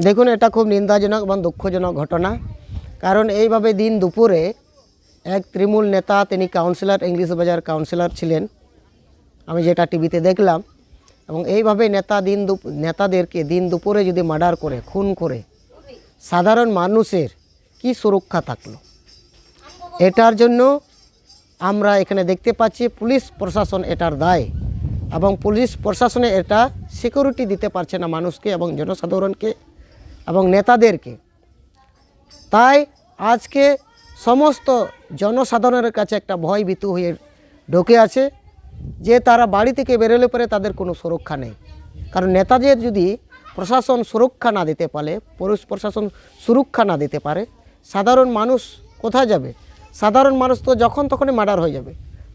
দেখুন, এটা খুব নিন্দাজনক এবং দুঃখজনক ঘটনা। কারণ এইভাবে দিন দুপুরে এক তৃণমূল নেতা, তিনি কাউন্সিলর ইংলিশ বাজার কাউন্সিলর ছিলেন। আমি যেটা টিভিতে দেখলাম। এবং এইভাবে নেতা দিন নেতাদেরকে দিন দুপুরে যদি মার্ডার করে, খুন করে, সাধারণ মানুষের কি সুরক্ষা থাকল? এটার জন্য আমরা এখানে দেখতে পাচ্ছি, পুলিশ প্রশাসন এটার দায়। এবং পুলিশ প্রশাসনে এটা সিকিউরিটি দিতে পারছে না মানুষকে এবং জনসাধারণকে। এবং নেতাদেরকে। তাই আজকে সমস্ত জনসাধারণের কাছে একটা ভয় ভীতু হয়ে ঢোকে আছে যে তারা বাড়ি থেকে বেরোলে পরে তাদের কোনো সুরক্ষা নেই। কারণ নেতাদের যদি প্রশাসন সুরক্ষা না দিতে পারে, পুরুষ প্রশাসন সুরক্ষা না দিতে পারে, সাধারণ মানুষ কোথায় যাবে? সাধারণ মানুষ তো যখন তখনই মার্ডার হয়ে যাবে।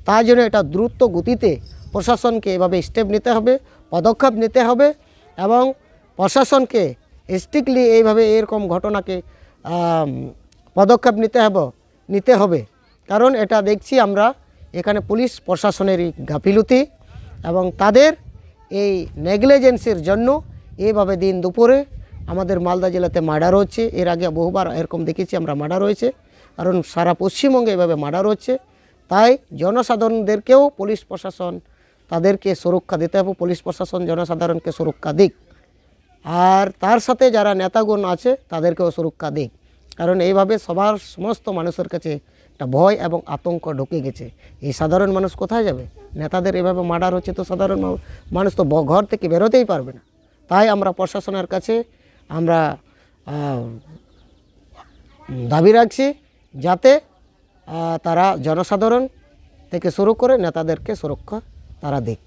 তাই জন্য এটা দ্রুত গতিতে প্রশাসনকে এভাবে স্টেপ নিতে হবে, পদক্ষেপ নিতে হবে এবং প্রশাসনকে স্ট্রিক্টলি এইভাবে এরকম ঘটনাকে পদক্ষেপ নিতে হবে নিতে হবে। কারণ এটা দেখছি আমরা এখানে পুলিশ প্রশাসনেরই গাফিলতি এবং তাদের এই নেগলিজেন্সির জন্য এইভাবে দিন দুপুরে আমাদের মালদা জেলাতে মার্ডার হচ্ছে। এর আগে বহুবার এরকম দেখেছি আমরা মার্ডার হয়েছে। কারণ সারা পশ্চিমবঙ্গে এভাবে মার্ডার হচ্ছে। তাই জনসাধারণদেরকেও পুলিশ প্রশাসন তাদেরকে সুরক্ষা দিতে হবে। পুলিশ প্রশাসন জনসাধারণকে সুরক্ষা দিক। আর তার সাথে যারা নেতাগণ আছে, তাদেরকেও সুরক্ষা দিক। কারণ এইভাবে সবার সমস্ত মানুষের কাছে একটা ভয় এবং আতঙ্ক ঢুকে গেছে। এই সাধারণ মানুষ কোথায় যাবে? নেতাদের এভাবে মার্ডার হচ্ছে তো সাধারণ মানুষ তো ঘর থেকে বেরোতেই পারবে না। তাই আমরা প্রশাসনের কাছে আমরা দাবি রাখছি যাতে তারা জনসাধারণ থেকে শুরু করে নেতাদেরকে সুরক্ষা তারা দিক।